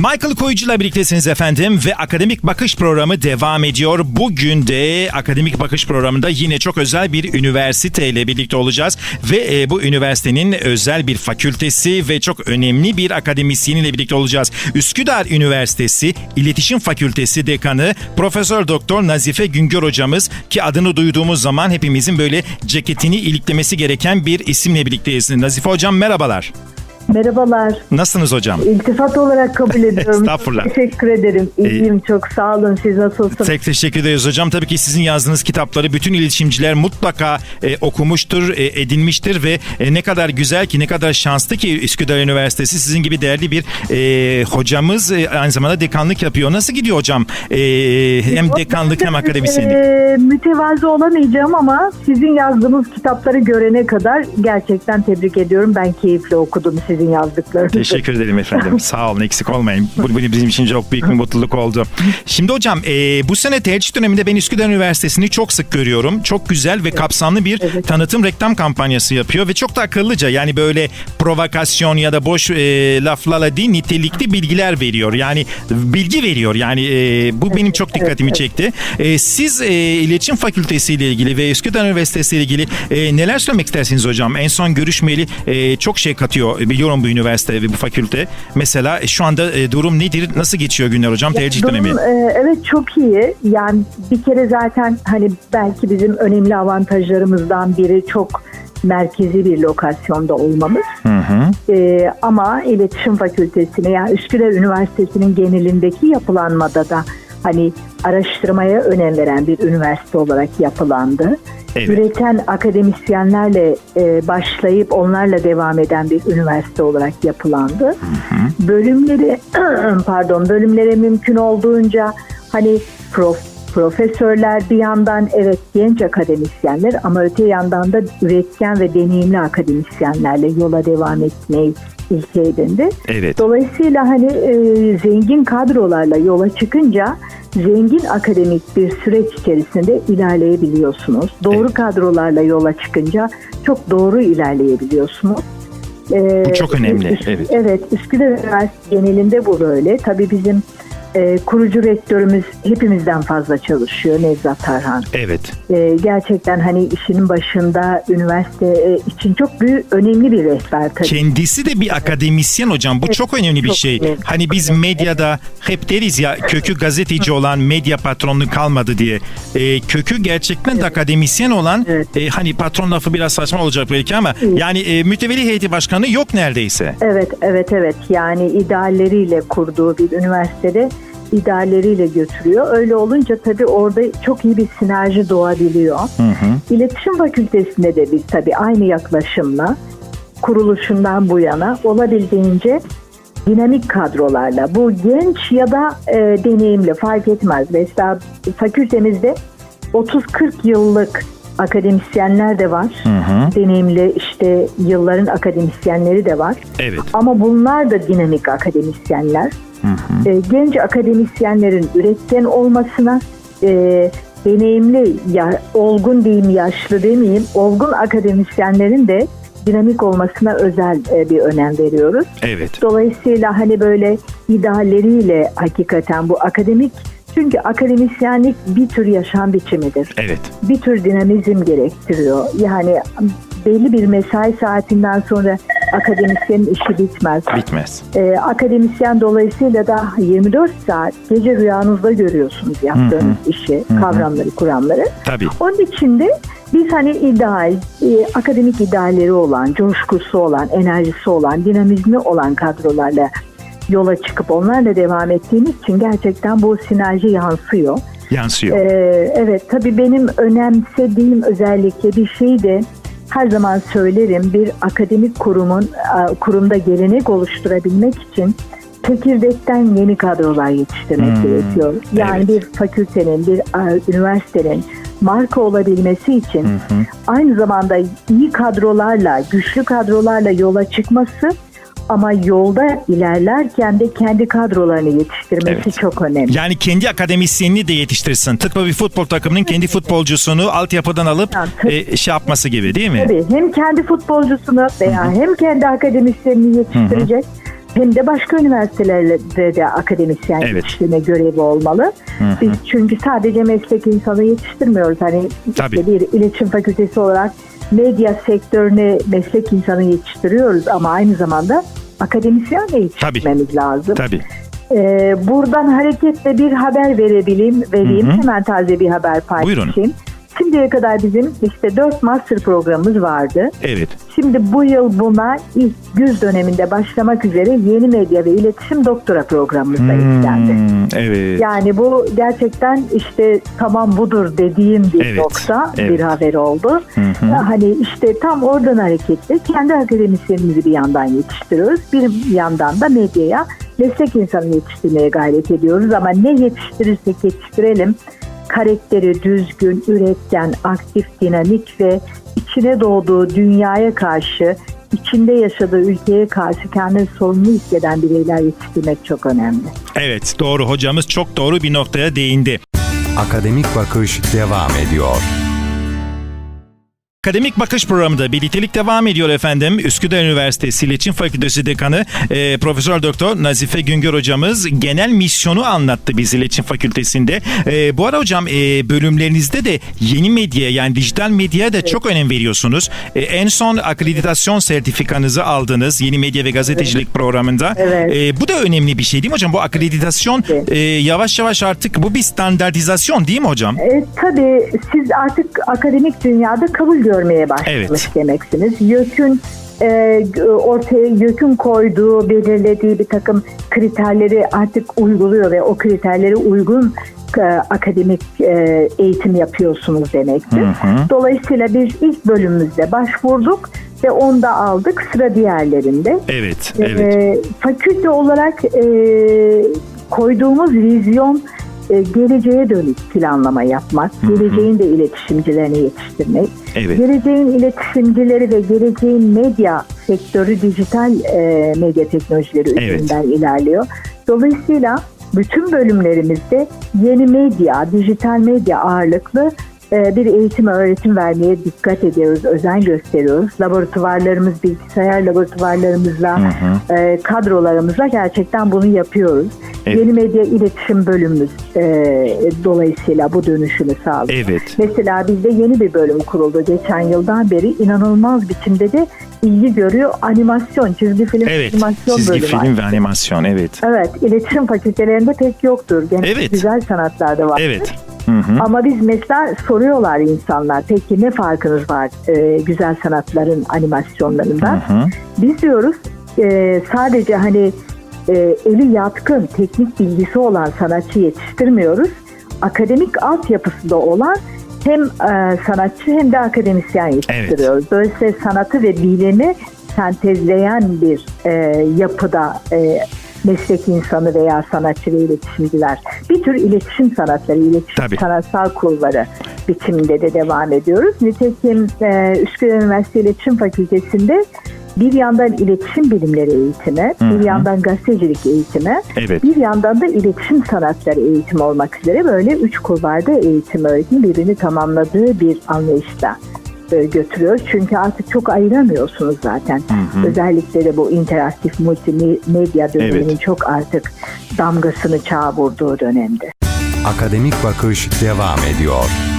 Michael Koyucu'la birliktesiniz efendim ve Akademik Bakış programı devam ediyor. Bugün de Akademik Bakış programında yine çok özel bir üniversiteyle birlikte olacağız. Ve e, bu üniversitenin özel bir fakültesi ve çok önemli bir akademisyeniyle birlikte olacağız. Üsküdar Üniversitesi İletişim Fakültesi Dekanı Profesör Doktor Nazife Güngör hocamız ki adını duyduğumuz zaman hepimizin böyle ceketini iliklemesi gereken bir isimle birlikteyiz. Nazife hocam merhabalar. Merhabalar. Nasılsınız hocam? İltifat olarak kabul ediyorum. Estağfurullah. Teşekkür ederim. İyiyim çok sağ olun. Siz nasılsınız? Tek teşekkür ederiz hocam. Tabii ki sizin yazdığınız kitapları bütün iletişimciler mutlaka e, okumuştur, e, edinmiştir ve e, ne kadar güzel ki, ne kadar şanslı ki Üsküdar Üniversitesi sizin gibi değerli bir e, hocamız e, aynı zamanda dekanlık yapıyor. Nasıl gidiyor hocam? E, hem dekanlık hem akademisyenlik. Ee, mütevazı olamayacağım ama sizin yazdığınız kitapları görene kadar gerçekten tebrik ediyorum. Ben keyifle okudum sizin yazdıklarınızı. Teşekkür ederim efendim. Sağ olun eksik olmayın. Bu, bizim için çok büyük bir mutluluk oldu. Şimdi hocam e, bu sene tercih döneminde ben Üsküdar Üniversitesi'ni çok sık görüyorum. Çok güzel ve kapsamlı bir Evet. tanıtım reklam kampanyası yapıyor ve çok da akıllıca yani böyle provokasyon ya da boş e, laflarla değil nitelikli bilgiler veriyor. Yani bilgi veriyor. Yani e, bu benim çok dikkatimi evet. çekti. E, siz e, iletişim fakültesi ile ilgili ve Üsküdar Üniversitesi ile ilgili e, neler söylemek istersiniz hocam? En son görüşmeli e, çok şey katıyor biliyorum bu üniversite ve bu fakülte. Mesela e, şu anda e, durum nedir? Nasıl geçiyor günler hocam tercih Durum, dönemi? e, evet çok iyi. Yani bir kere zaten hani belki bizim önemli avantajlarımızdan biri çok merkezi bir lokasyonda olmamız. Hı hı. Ee, ama iletişim fakültesine yani Üsküdar Üniversitesi'nin genelindeki yapılanmada da hani araştırmaya önem veren bir üniversite olarak yapılandı. Evet. Üreten akademisyenlerle e, başlayıp onlarla devam eden bir üniversite olarak yapılandı. Bölümleri pardon bölümlere mümkün olduğunca hani prof, profesörler bir yandan evet genç akademisyenler ama öte yandan da üretken ve deneyimli akademisyenlerle yola devam etmeyi ilke edindi. Evet. Dolayısıyla hani e, zengin kadrolarla yola çıkınca zengin akademik bir süreç içerisinde ilerleyebiliyorsunuz. Doğru Evet. kadrolarla yola çıkınca çok doğru ilerleyebiliyorsunuz. E, Bu çok önemli, Üs- evet. Evet, Üsküdar Üniversitesi genelinde bu böyle. Tabii bizim e, kurucu rektörümüz hepimizden fazla çalışıyor Nevzat Tarhan. Evet. E, gerçekten hani işinin başında üniversite e, için çok büyük önemli bir rehber tabii. Kendisi de bir akademisyen hocam. Bu çok önemli bir çok şey. önemli. Hani biz medyada hep deriz ya kökü gazeteci olan medya patronu kalmadı diye. E, kökü gerçekten de akademisyen olan Evet. e, hani patron lafı biraz saçma olacak belki ama yani e, mütevelli heyeti başkanı yok neredeyse. Evet, evet, evet. Yani idealleriyle kurduğu bir üniversitede idealleriyle götürüyor. Öyle olunca tabii orada çok iyi bir sinerji doğabiliyor. Hı hı. İletişim Fakültesi'nde de biz tabii aynı yaklaşımla kuruluşundan bu yana olabildiğince dinamik kadrolarla bu genç ya da e, deneyimli fark etmez. Mesela fakültemizde 30-40 yıllık akademisyenler de var. hı. Deneyimli işte yılların akademisyenleri de var. Evet. Ama bunlar da dinamik akademisyenler. E, genç akademisyenlerin üretken olmasına, e, deneyimli, ya, olgun diyeyim, yaşlı demeyeyim, olgun akademisyenlerin de dinamik olmasına özel e, bir önem veriyoruz. Evet. Dolayısıyla hani böyle idealleriyle hakikaten bu akademik çünkü akademisyenlik bir tür yaşam biçimidir Evet. bir tür dinamizm gerektiriyor. Yani belli bir mesai saatinden sonra akademisyenin işi bitmez. Bitmez. Ee, akademisyen dolayısıyla da 24 saat gece rüyanızda görüyorsunuz yaptığınız işi, kavramları, kuramları. Tabii. Onun için de biz hani ideal, e, akademik idealleri olan, coşkusu olan, enerjisi olan, dinamizmi olan kadrolarla yola çıkıp onlarla devam ettiğimiz için gerçekten bu sinerji yansıyor. Yansıyor. Ee, evet tabii benim önemsediğim özellikle bir şey de her zaman söylerim bir akademik kurumun a, kurumda gelenek oluşturabilmek için çekirdekten yeni kadrolar yetiştirmek Hmm, gerekiyor. Yani evet. bir fakültenin, bir a, üniversitenin marka olabilmesi için aynı zamanda iyi kadrolarla, güçlü kadrolarla yola çıkması ama yolda ilerlerken de kendi kadrolarını yetiştirmesi Evet. çok önemli. Yani kendi akademisyenini de yetiştirsin. Tıpkı bir futbol takımının kendi futbolcusunu altyapıdan alıp e, şey yapması gibi değil mi? Tabii hem kendi futbolcusunu veya hem kendi akademisyenini yetiştirecek hem de başka üniversitelerde de akademisyen Evet. yetiştirme görevi olmalı. Biz çünkü sadece meslek insanı yetiştirmiyoruz. Hani Tabii. işte bir iletişim fakültesi olarak medya sektörüne meslek insanı yetiştiriyoruz ama aynı zamanda akademisyen de yetiştirmemiz lazım. Tabii. Ee, buradan hareketle bir haber verebileyim, vereyim. Hı hı. Hemen taze bir haber paylaşayım. Buyurun. Şimdiye kadar bizim işte 4 master programımız vardı. Evet. Şimdi bu yıl buna ilk güz döneminde başlamak üzere yeni medya ve iletişim doktora programımız da eklendi. Hmm, evet. Yani bu gerçekten işte tamam budur dediğim bir Evet, nokta evet. bir haber oldu. hı. Hani işte tam oradan hareketle kendi akademisyenimizi bir yandan yetiştiriyoruz. Bir yandan da medyaya meslek insanı yetiştirmeye gayret ediyoruz. Ama ne yetiştirirsek yetiştirelim karakteri düzgün, üretken, aktif, dinamik ve içine doğduğu dünyaya karşı, içinde yaşadığı ülkeye karşı kendini sorumlu hisseden bireyler yetiştirmek çok önemli. Evet doğru hocamız çok doğru bir noktaya değindi. Akademik Bakış devam ediyor. Akademik Bakış programında birliktelik devam ediyor efendim. Üsküdar Üniversitesi İletişim Fakültesi Dekanı e, Profesör Doktor Nazife Güngör hocamız genel misyonu anlattı biz İletişim Fakültesi'nde. E, bu ara hocam e, bölümlerinizde de yeni medya yani dijital medyaya da çok önem veriyorsunuz. E, en son akreditasyon sertifikanızı aldınız yeni medya ve gazetecilik programında. Evet. E, bu da önemli bir şey değil mi hocam? Bu akreditasyon Evet. e, yavaş yavaş artık bu bir standartizasyon değil mi hocam? E, tabii siz artık akademik dünyada kabul görmeye başlamış Evet. demeksiniz. YÖK'ün e, ortaya YÖK'ün koyduğu, belirlediği bir takım kriterleri artık uyguluyor ve o kriterlere uygun e, akademik e, eğitim yapıyorsunuz demektir. Dolayısıyla biz ilk bölümümüzde başvurduk ve onda aldık sıra diğerlerinde. Evet, evet. Ee, fakülte olarak e, koyduğumuz vizyon e, geleceğe dönük planlama yapmak, geleceğin de iletişimcilerini yetiştirmek, Evet. geleceğin iletişimcileri ve geleceğin medya sektörü dijital e, medya teknolojileri Evet. üzerinden ilerliyor. Dolayısıyla bütün bölümlerimizde yeni medya, dijital medya ağırlıklı bir eğitim öğretim vermeye dikkat ediyoruz, özen gösteriyoruz. Laboratuvarlarımız, bilgisayar laboratuvarlarımızla, e, kadrolarımızla gerçekten bunu yapıyoruz. Evet. Yeni medya iletişim bölümümüz e, dolayısıyla bu dönüşümü sağlıyor. Evet. Mesela bizde yeni bir bölüm kuruldu geçen yıldan beri inanılmaz biçimde de ilgi görüyor. Animasyon, çizgi film Evet. animasyon Çizgi bölümü film ve var. animasyon evet. Evet, iletişim fakültelerinde pek yoktur. Gene Evet. güzel sanatlarda var. Evet. Hı hı. Ama biz mesela soruyorlar insanlar peki ne farkınız var e, güzel sanatların animasyonlarından? Hı. Biz diyoruz e, sadece hani e, eli yatkın teknik bilgisi olan sanatçı yetiştirmiyoruz. Akademik altyapısı da olan hem e, sanatçı hem de akademisyen yetiştiriyoruz. Dolayısıyla sanatı ve bilimi sentezleyen bir e, yapıda e, meslek insanı veya sanatçı ve iletişimciler. Bir tür iletişim sanatları, iletişim Tabii. sanatsal kurları biçiminde de devam ediyoruz. Nitekim e, Üsküdar Üniversitesi İletişim Fakültesi'nde bir yandan iletişim bilimleri eğitimi, bir yandan gazetecilik eğitimi, Evet. bir yandan da iletişim sanatları eğitimi olmak üzere böyle üç kulvarda eğitim öğretim birbirini tamamladığı bir anlayışla e, götürüyor. Çünkü artık çok ayıramıyorsunuz zaten. Özellikle de bu interaktif multimedya döneminin Evet. çok artık damgasını çağa vurduğu dönemde. Akademik Bakış devam ediyor.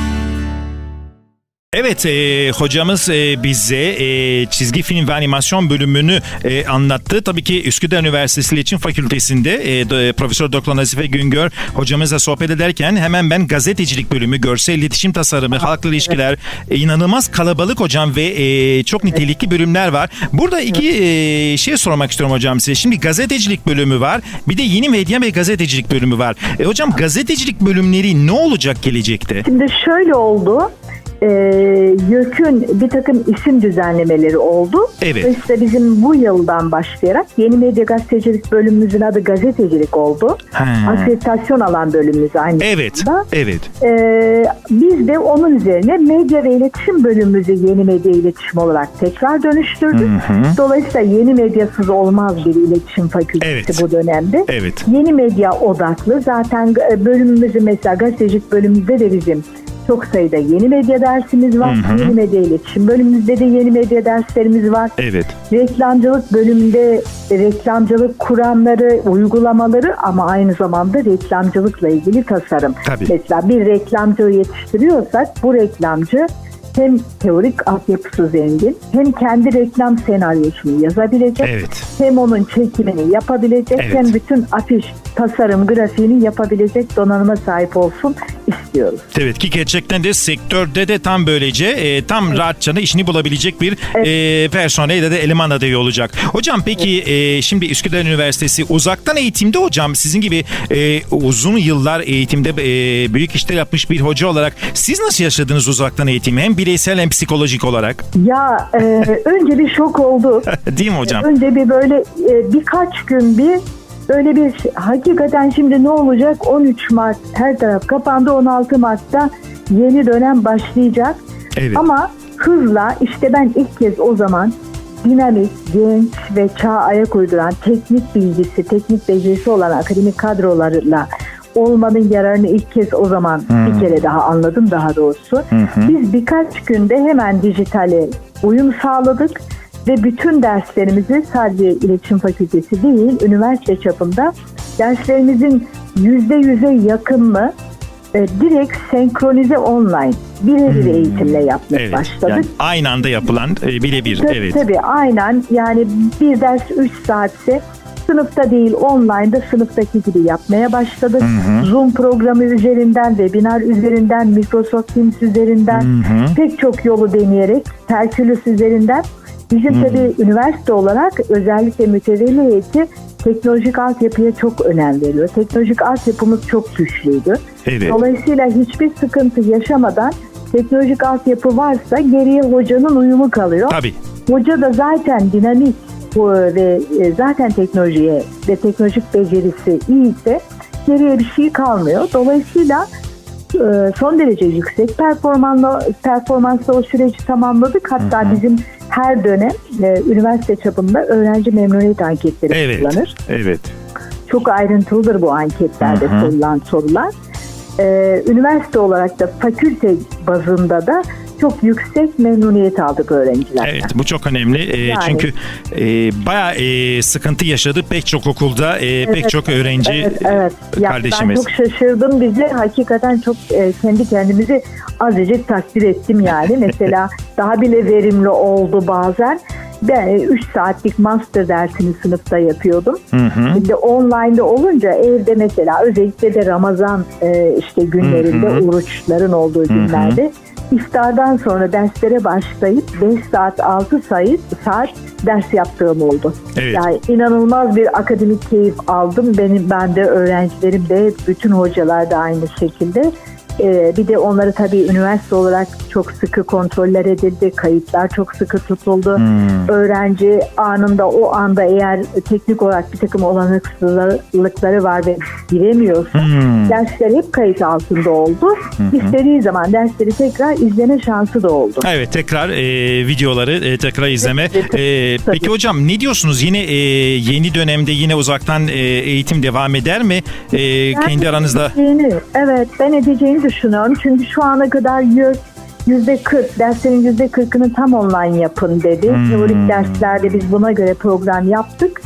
Evet e, hocamız e, bize e, çizgi film ve animasyon bölümünü e, anlattı. Tabii ki Üsküdar Üniversitesi İletişim Fakültesi'nde e, do- Profesör Doktor Nazife Güngör hocamızla sohbet ederken hemen ben gazetecilik bölümü, görsel iletişim tasarımı, halkla ilişkiler e, inanılmaz kalabalık hocam ve e, çok nitelikli bölümler var. Burada iki e, şey sormak istiyorum hocam size. Şimdi gazetecilik bölümü var. Bir de yeni medya ve gazetecilik bölümü var. E, hocam gazetecilik bölümleri ne olacak gelecekte? Şimdi şöyle oldu. E, YÖK'ün bir takım isim düzenlemeleri oldu. Evet. Dolayısıyla bizim bu yıldan başlayarak yeni medya gazetecilik bölümümüzün adı gazetecilik oldu. Ha. Akreditasyon alan bölümümüz aynı Evet. zamanda. Evet. Ee, biz de onun üzerine medya ve iletişim bölümümüzü yeni medya iletişim olarak tekrar dönüştürdük. Dolayısıyla yeni medyasız olmaz bir iletişim fakültesi Evet. bu dönemde. Evet. Yeni medya odaklı zaten e, bölümümüzü mesela gazetecilik bölümümüzde de bizim çok sayıda yeni medya dersimiz var. Hı hı. Yeni medya iletişim bölümümüzde de yeni medya derslerimiz var. Evet. Reklamcılık bölümünde reklamcılık kuramları, uygulamaları ama aynı zamanda reklamcılıkla ilgili tasarım. Tabii. Mesela bir reklamcı yetiştiriyorsak bu reklamcı hem teorik altyapısı zengin hem kendi reklam senaryosunu yazabilecek Evet. hem onun çekimini yapabilecek Evet. hem bütün afiş tasarım grafiğini yapabilecek donanıma sahip olsun istiyoruz. Evet ki gerçekten de sektörde de tam böylece e, tam rahatça da işini bulabilecek bir e, personel ya da eleman adayı olacak. Hocam peki e, şimdi Üsküdar Üniversitesi uzaktan eğitimde hocam sizin gibi e, uzun yıllar eğitimde e, büyük işler yapmış bir hoca olarak siz nasıl yaşadınız uzaktan eğitimi hem bireysel hem psikolojik olarak? Ya e, önce bir şok oldu. Değil mi hocam? Önce bir böyle e, birkaç gün bir böyle bir şey- hakikaten şimdi ne olacak 13 Mart her taraf kapandı 16 Mart'ta yeni dönem başlayacak. Evet. Ama hızla işte ben ilk kez o zaman dinamik, genç ve çağa ayak uyduran teknik bilgisi, teknik becerisi olan akademik kadrolarla olmanın yararını ilk kez o zaman bir kere daha anladım daha doğrusu. Biz birkaç günde hemen dijitale uyum sağladık ve bütün derslerimizi sadece iletişim fakültesi değil, üniversite çapında derslerimizin yüzde yüze yakınını e, direkt senkronize online birebir eğitimle yapmaya Evet. başladık. Yani aynı anda yapılan e, birebir. Tabii, Evet. tabii aynen yani bir ders 3 saatse sınıfta değil online'da sınıftaki gibi yapmaya başladık. Zoom programı üzerinden, webinar üzerinden, Microsoft Teams üzerinden pek çok yolu deneyerek Terkülüs üzerinden bizim tabii üniversite olarak özellikle mütevelli heyeti teknolojik altyapıya çok önem veriyor. Teknolojik altyapımız çok güçlüydü. Evet. Dolayısıyla hiçbir sıkıntı yaşamadan teknolojik altyapı varsa geriye hocanın uyumu kalıyor. Tabii. Hoca da zaten dinamik bu ve e, zaten teknolojiye ve teknolojik becerisi iyiyse geriye bir şey kalmıyor. Dolayısıyla e, son derece yüksek performansla, performansla o süreci tamamladık. Hatta bizim her dönem e, üniversite çapında öğrenci memnuniyet anketleri Evet. kullanır. Evet. Çok ayrıntılıdır bu anketlerde sorulan sorular. Ee, üniversite olarak da fakülte bazında da çok yüksek memnuniyet aldık öğrencilerden. Evet bu çok önemli E, Yani. çünkü e, bayağı e, sıkıntı yaşadı pek çok okulda e, pek çok öğrenci Evet, evet. e, Ya kardeşimiz. Ben çok şaşırdım bizi. Hakikaten çok e, kendi kendimizi azıcık takdir ettim yani. Mesela daha bile verimli oldu bazen. Ben 3 saatlik master dersini sınıfta yapıyordum. Şimdi online'da olunca evde mesela özellikle de Ramazan e, işte günlerinde oruçların olduğu günlerde iftardan sonra derslere başlayıp 5 saat 6 sayı saat ders yaptığım oldu. Evet. Yani inanılmaz bir akademik keyif aldım. Benim ben de öğrencilerim de bütün hocalar da aynı şekilde. Ee, bir de onları tabii üniversite olarak çok sıkı kontroller edildi. Kayıtlar çok sıkı tutuldu. Öğrenci anında o anda eğer teknik olarak bir takım olanaksızlıkları var ve giremiyorsa dersler hep kayıt altında oldu. İstediği zaman dersleri tekrar izleme şansı da oldu. Evet tekrar e, videoları e, tekrar izleme. Evet, E, tabii. peki hocam ne diyorsunuz? Yine e, yeni dönemde yine uzaktan e, eğitim devam eder mi? E, kendi aranızda evet ben edeceğini düşünüyorum. Çünkü şu ana kadar yüz yüzde 40 derslerin yüzde 40'ını tam online yapın dedi. Teorik derslerde biz buna göre program yaptık.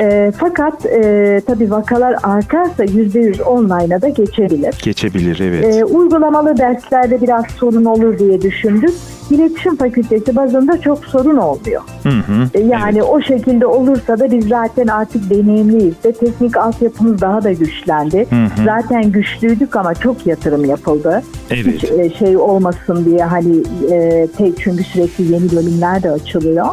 E, fakat e, tabii vakalar artarsa yüzde yüz online'a da geçebilir. geçebilir evet. E, uygulamalı derslerde biraz sorun olur diye düşündük. İletişim fakültesi bazında çok sorun olmuyor. Hı hı. E, Yani o şekilde olursa da biz zaten artık deneyimliyiz de teknik altyapımız daha da güçlendi. Zaten güçlüydük ama çok yatırım yapıldı. Evet. Hiç e, şey olmasın diye hani e, tek çünkü sürekli yeni bölümler de açılıyor.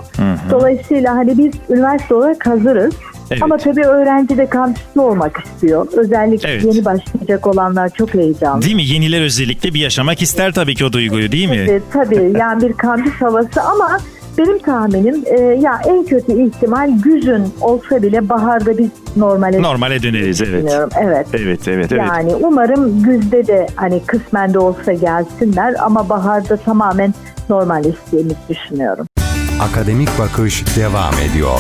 Dolayısıyla hani biz üniversite olarak hazırız. Evet. Ama tabii öğrenci de kampüste olmak istiyor. Özellikle Evet. yeni başlayacak olanlar çok heyecanlı. Değil mi? Yeniler özellikle bir yaşamak ister tabii ki o duyguyu değil mi? Evet, tabii yani bir kampüs havası ama benim tahminim e, ya en kötü ihtimal güzün olsa bile baharda biz normale Normale döneriz evet. düşünüyorum. Evet. Evet evet evet. Yani umarım güzde de hani kısmen de olsa gelsinler ama baharda tamamen normal istediğimizi düşünüyorum. Akademik Bakış devam ediyor.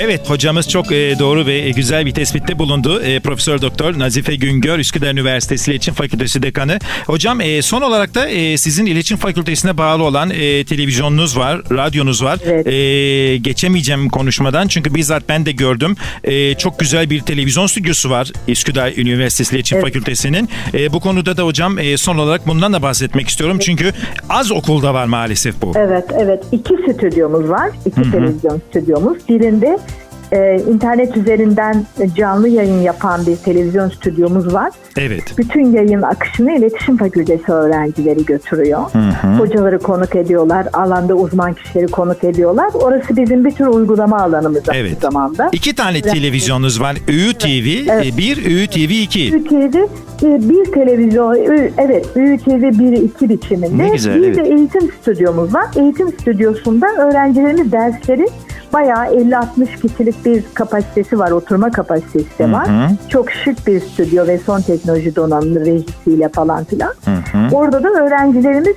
Evet hocamız çok e, doğru ve güzel bir tespitte bulundu. E, Profesör Doktor Nazife Güngör Üsküdar Üniversitesi İletişim Fakültesi Dekanı. Hocam e, son olarak da e, sizin İletişim Fakültesine bağlı olan e, televizyonunuz var, radyonuz var. Evet. E, geçemeyeceğim konuşmadan çünkü bizzat ben de gördüm. E, çok güzel bir televizyon stüdyosu var Üsküdar Üniversitesi İletişim Evet. Fakültesi'nin. E, bu konuda da hocam e, son olarak bundan da bahsetmek istiyorum. Çünkü az okulda var maalesef bu. Evet, evet. İki stüdyomuz var. İki televizyon stüdyomuz. Birinde e, internet üzerinden canlı yayın yapan bir televizyon stüdyomuz var. Evet. Bütün yayın akışını iletişim fakültesi öğrencileri götürüyor. Hocaları konuk ediyorlar, alanda uzman kişileri konuk ediyorlar. Orası bizim bir tür uygulama alanımız aynı Evet. zamanda. İki tane televizyonunuz var. Ü TV Evet. 1, Ü TV 2. Türkiye'de e, bir televizyon, e, evet Büyük TV 1-2 biçiminde. Ne güzel, bir de evet. eğitim stüdyomuz var. Eğitim stüdyosunda öğrencilerimiz dersleri bayağı 50-60 kişilik bir kapasitesi var, oturma kapasitesi de var. hı. Çok şık bir stüdyo ve son teknoloji donanımlı rejisiyle falan filan. Orada da öğrencilerimiz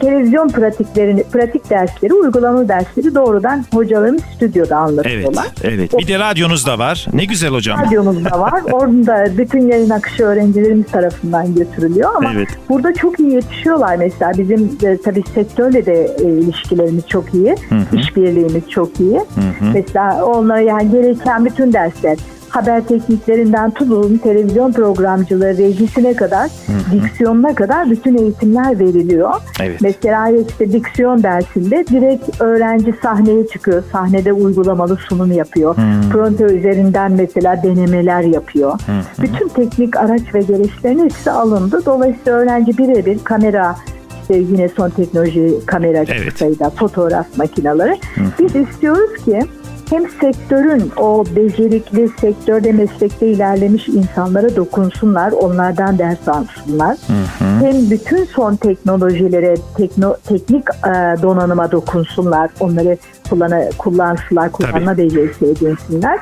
televizyon pratiklerini, pratik dersleri, uygulama dersleri doğrudan hocalarımız stüdyoda Evet, anlatıyorlar. evet. Bir de radyonuz da var. Ne güzel hocam. Radyomuz da var. Orada bütün yayın akışı öğrencilerimiz tarafından götürülüyor ama Evet. burada çok iyi yetişiyorlar mesela. Bizim de, tabii sektörle de e, ilişkilerimiz çok iyi. İşbirliğimiz çok iyi. Mesela onlara yani gereken bütün dersler haber tekniklerinden tutun televizyon programcılığı rejisine kadar diksiyonuna kadar bütün eğitimler veriliyor. Evet. Mesela işte diksiyon dersinde direkt öğrenci sahneye çıkıyor. Sahnede uygulamalı sunum yapıyor. Pronto üzerinden mesela denemeler yapıyor. Bütün teknik araç ve gereçlerin hepsi alındı. Dolayısıyla öğrenci birebir kamera işte yine son teknoloji kamera Evet. sayıda fotoğraf makineleri. Biz istiyoruz ki hem sektörün o becerikli sektörde meslekte ilerlemiş insanlara dokunsunlar, onlardan ders alsınlar. Hem bütün son teknolojilere, tekno, teknik e, donanıma dokunsunlar, onları kullana, kullansınlar, kullanma becerisi edinsinler.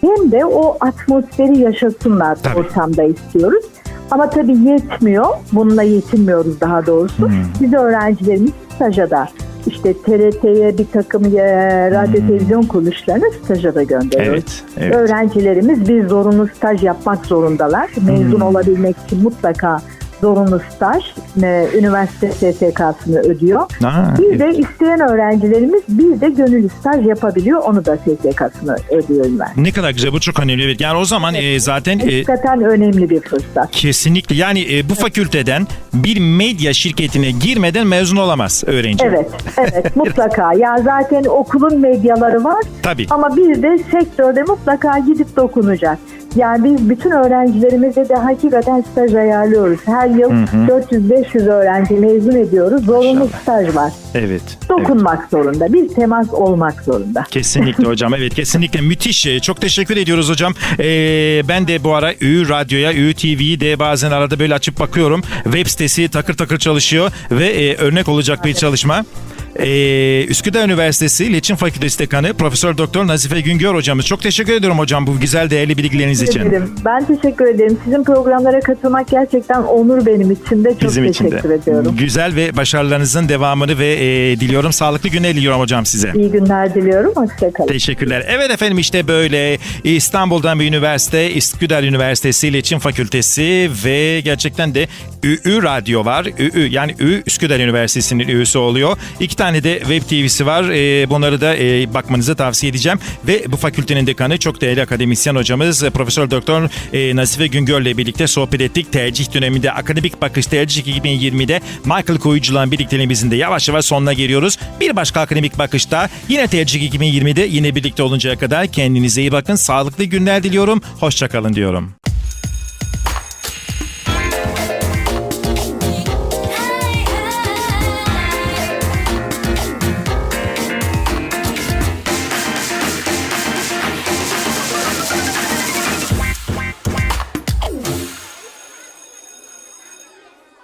Hem de o atmosferi yaşasınlar Tabii. ortamda istiyoruz. Ama tabii yetmiyor. Bununla yetinmiyoruz daha doğrusu. Biz öğrencilerimiz staja da işte TRT'ye bir takım e, radyo televizyon kuruluşlarına staja da gönderiyoruz. Evet, evet. Öğrencilerimiz bir zorunlu staj yapmak zorundalar. Mezun olabilmek için mutlaka zorunlu staj e, üniversite SSK'sını ödüyor. Ha, bir evet. de isteyen öğrencilerimiz bir de gönüllü staj yapabiliyor. Onu da SSK'sını ödüyor üniversite. Ne kadar güzel bu çok önemli. Evet. Yani o zaman e, zaten e, Hakikaten önemli bir fırsat. kesinlikle yani e, bu fakülteden bir medya şirketine girmeden mezun olamaz öğrenci. Evet, evet mutlaka. Ya zaten okulun medyaları var Tabii. ama bir de sektörde mutlaka gidip dokunacak. Yani biz bütün öğrencilerimize de hakikaten staj ayarlıyoruz. Her yıl 400-500 öğrenci mezun ediyoruz. Zorunlu Maşallah. staj var. Evet. evet. Dokunmak zorunda. Bir temas olmak zorunda. Kesinlikle hocam. Evet kesinlikle müthiş. Ee, Çok teşekkür ediyoruz hocam. Ee, ben de bu ara Ü Radyo'ya, Ü TV'yi de bazen arada böyle açıp bakıyorum. Web sitesi takır takır çalışıyor ve e, örnek olacak bir çalışma. Ee, Üsküdar Üniversitesi İletişim Fakültesi Dekanı Profesör Doktor Nazife Güngör hocamız. Çok teşekkür ediyorum hocam bu güzel değerli bilgileriniz için. Ederim. Ben teşekkür ederim. Sizin programlara katılmak gerçekten onur benim için de. Çok Bizim için de. teşekkür ediyorum. Güzel ve başarılarınızın devamını ve e, diliyorum. Sağlıklı günler diliyorum hocam size. İyi günler diliyorum. Hoşçakalın. Teşekkürler. Evet efendim işte böyle İstanbul'dan bir üniversite, Üsküdar Üniversitesi İletişim Fakültesi ve gerçekten de ÜÜ Radyo var. ÜÜ yani Ü Üsküdar Üniversitesi'nin üyesi oluyor. İki tane de web TV'si var. Ee, bunları da e, bakmanızı tavsiye edeceğim. Ve bu fakültenin dekanı çok değerli akademisyen hocamız e, Profesör Doktor e, Nazife Güngör'le birlikte sohbet ettik. Tercih döneminde akademik bakış tercih 2020'de Michael Koyucu'la birlikteliğimizin de yavaş yavaş sonuna geliyoruz. Bir başka akademik bakışta yine tercih 2020'de yine birlikte oluncaya kadar kendinize iyi bakın. Sağlıklı günler diliyorum. Hoşçakalın diyorum.